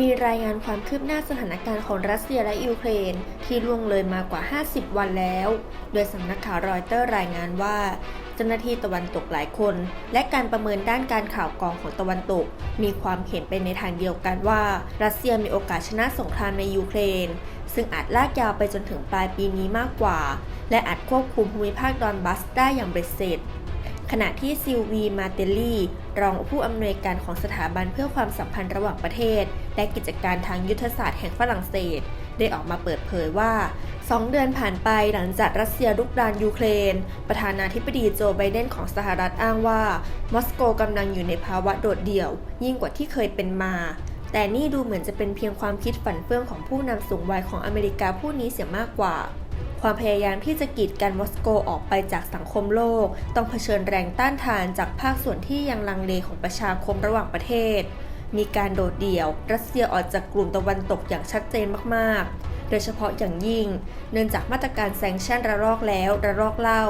มีรายงานความคืบหน้าสถานการณ์ของรัสเซียและยูเครน ที่ล่วงเลยมากว่า 50 วันแล้ว โดยสำนักข่าวรอยเตอร์รายงานว่า เจ้าหน้าที่ตะวันตกหลายคน และการประเมินด้านการข่าวกรองของตะวันตก มีความเห็นไปในทางเดียวกันว่า รัสเซียมีโอกาสชนะสงครามในยูเครน ซึ่งอาจลากยาวไปจนถึงปลายปีนี้มากกว่า และอาจควบคุมภูมิภาคดอนบัสได้อย่างเบ็ดเสร็จ ขณะที่ซิลวีมาเตลลี่ รองผู้อำนวยการของสถาบันเพื่อความสัมพันธ์ระหว่างประเทศ และกิจการทางยุทธศาสตร์แห่งฝรั่งเศส ได้ออกมาเปิดเผยว่า 2 เดือนผ่านไปหลังจากรัสเซียลุกรานยูเครน ประธานาธิบดีโจไบเดนของสหรัฐอ้างว่า มอสโกกำลังอยู่ในภาวะโดดเดี่ยว ยิ่งกว่าที่เคยเป็นมาแต่นี่ดูเหมือนจะเป็นเพียงความคิดฝันเฟื่องของผู้นำสูงวัยของอเมริกาผู้นี้เสียมากกว่า ความพยายามที่จะกีดกันมอสโกออกไปจากสังคมโลก ต้องเผชิญแรงต้านทานจากภาคส่วนที่ยังลังเลของประชาคมระหว่างประเทศ มีการโดดเดี่ยว รัสเซียออกจากกลุ่มตะวันตกอย่างชัดเจนมากๆ โดยเฉพาะอย่างยิ่ง เนื่องจากมาตรการแซงชั่นระลอกแล้วระลอกเล่า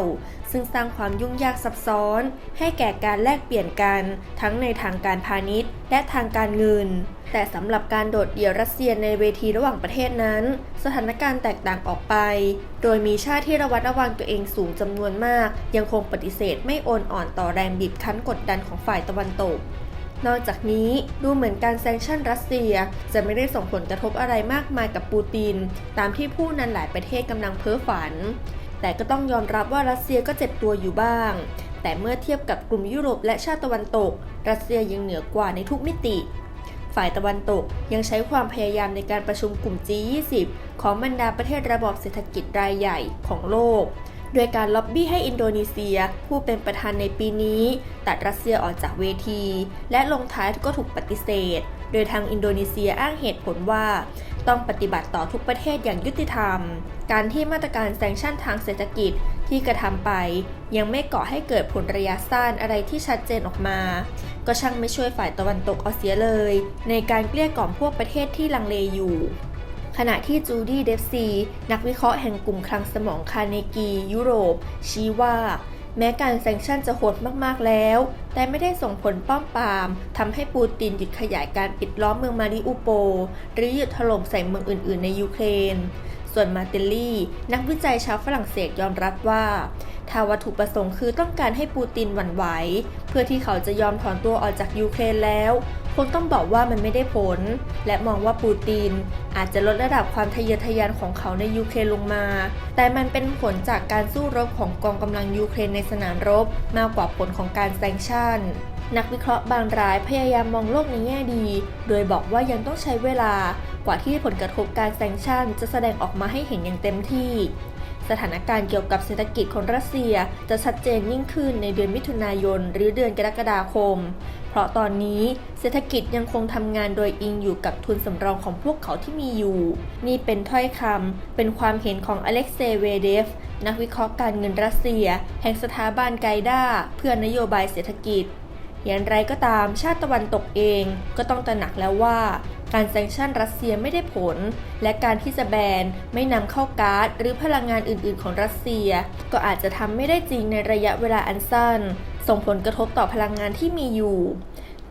ซึ่งสร้างความยุ่งยากซับซ้อน ให้แก่การแลกเปลี่ยนกัน ทั้งในทางการพาณิชย์ และทางการเงิน แต่สำหรับการโดดเดี่ยวรัสเซียในเวทีระหว่างประเทศนั้น สถานการณ์แตกต่างออกไป โดยมีชาติที่ระวัดระวังตัวเองสูงจำนวนมาก ยังคงปฏิเสธไม่โอนอ่อนต่อแรงบีบคั้นกดดันของฝ่ายตะวันตก นอกจากนี้ดูเหมือนการแซงชั่นรัสเซีย จะไม่ได้ส่งผลกระทบอะไรมากมายกับปูติน ตามที่ผู้นำหลายประเทศกำลังเพ้อฝัน แต่ก็ต้องยอมรับว่ารัสเซียก็เจ็บตัวอยู่บ้าง แต่เมื่อเทียบกับกลุ่มยุโรปและชาติตะวันตก รัสเซียยังเหนือกว่าในทุกมิติฝ่ายตะวันตกยังใช้ความพยายามในการประชุมกลุ่ม G20 ของบรรดาประเทศระบอบเศรษฐกิจรายใหญ่ของโลก โดยการล็อบบี้ให้อินโดนีเซีย ผู้เป็นประธานในปีนี้ ตัดรัสเซียออกจากเวที และลงท้ายก็ถูกปฏิเสธ โดยทางอินโดนีเซียอ้างเหตุผลว่า ต้องปฏิบัติต่อทุกประเทศอย่างยุติธรรม การที่มาตรการแซงชั่นทางเศรษฐกิจที่กระทำไป ยังไม่ก่อให้เกิดผลระยะสั้นอะไรที่ชัดเจนออกมา ก็ช่างไม่ช่วยฝ่ายตะวันตกเอาเสียเลย ในการเกลี้ยกล่อมพวกประเทศที่ลังเลอยู่ ขณะที่จูดี้เดฟซีนักวิเคราะห์แห่งกลุ่มคลังสมองคาร์เนกียุโรป ชี้ว่า แม้การแซงชั่นจะโหดมากๆแล้ว แต่ไม่ได้ส่งผลป้อมปรามทำให้ปูตินหยุดขยายการปิดล้อมเมืองมาริอุโป หรือหยุดถล่มใส่เมืองอื่น ๆ ในยูเครน ส่วนมาเตลลี่ นักวิจัยชาวฝรั่งเศสยอมรับว่าถ้าวัตถุประสงค์คือต้องการให้ปูตินหวั่นไหว เพื่อที่เขาจะยอมถอนตัวออกจากยูเครนแล้ว คงต้องบอกว่ามันไม่ได้ผล และมองว่าปูติน อาจจะลดระดับความทะเยอทะยานของเขาในยูเครนลงมา แต่มันเป็นผลจากการสู้รบของกองกำลังยูเครนในสนามรบ มากกว่าผลของการแซงชั่น นักวิเคราะห์บางรายพยายามมองโลกในแง่ดี โดยบอกว่ายังต้องใช้เวลากว่าที่ผลกระทบการแซงชั่นจะแสดงออกมาให้เห็นอย่างเต็มที่ สถานการณ์เกี่ยวกับเศรษฐกิจของรัสเซียจะชัดเจนยิ่งขึ้นในเดือนมิถุนายนหรือเดือนกรกฎาคม เพราะตอนนี้เศรษฐกิจยังคงทำงานโดยอิงอยู่กับทุนสำรองของพวกเขาที่มีอยู่ นี่เป็นถ้อยคำเป็นความเห็นของอเล็กเซย์เวเดฟนักวิเคราะห์การเงินรัสเซีย แห่งสถาบันไกด้าเพื่อนโยบายเศรษฐกิจ อย่างไรก็ตามชาติตะวันตกเองก็ต้องตระหนักแล้วว่า การแซงชั่นรัสเซียไม่ได้ผล และการที่จะแบนไม่นำเข้าก๊าซหรือพลังงานอื่นๆ ของรัสเซีย ก็อาจจะทำไม่ได้จริงในระยะเวลาอันสั้น ส่งผลกระทบต่อพลังงานที่มีอยู่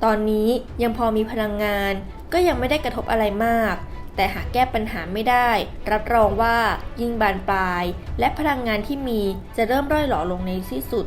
ตอนนี้ยังพอมีพลังงาน ก็ยังไม่ได้กระทบอะไรมาก แต่หากแก้ปัญหาไม่ได้ รับรองว่ายิ่งบานปลาย และพลังงานที่มีจะเริ่มร่อยหลอลงในที่สุด